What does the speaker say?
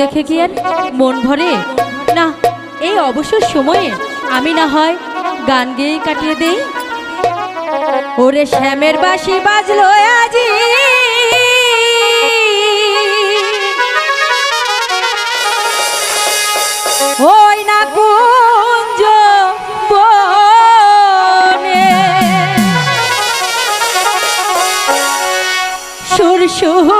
দেখে কি আর মন ভরে, না, এই অবসর সময়ে আমি না হয় গান গেয়ে কাটিয়ে দেই। ওরে শ্যামের বাসি বাজলো আজি। ওই না কুঞ্জ বনে সুর শুনিয়া